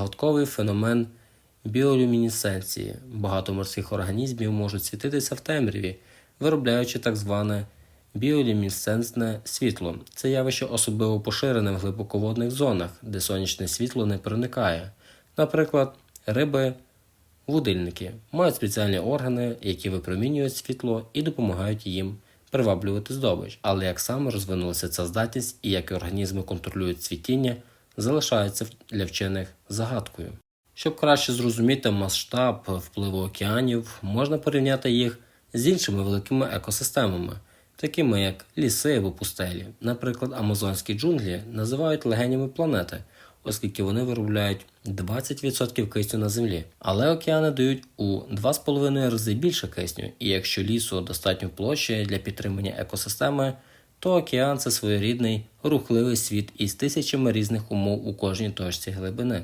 Загадковий феномен біолюмінесценції. Багато морських організмів можуть світитися в темряві, виробляючи так зване біолюмінесцентне світло. Це явище особливо поширене в глибоководних зонах, де сонячне світло не проникає. Наприклад, риби Вудильники мають спеціальні органи, які випромінюють світло і допомагають їм приваблювати здобич. Але як саме розвинулася ця здатність і як організми контролюють цвітіння, залишається для вчених загадкою. Щоб краще зрозуміти масштаб впливу океанів, можна порівняти їх з іншими великими екосистемами, такими як ліси або пустелі. Наприклад, амазонські джунглі називають легенями планети, оскільки вони виробляють 20% кисню на землі. Але океани дають у 2,5 рази більше кисню, і якщо лісу достатньо площі для підтримання екосистеми, то океан це своєрідний рухливий світ із тисячами різних умов у кожній точці глибини.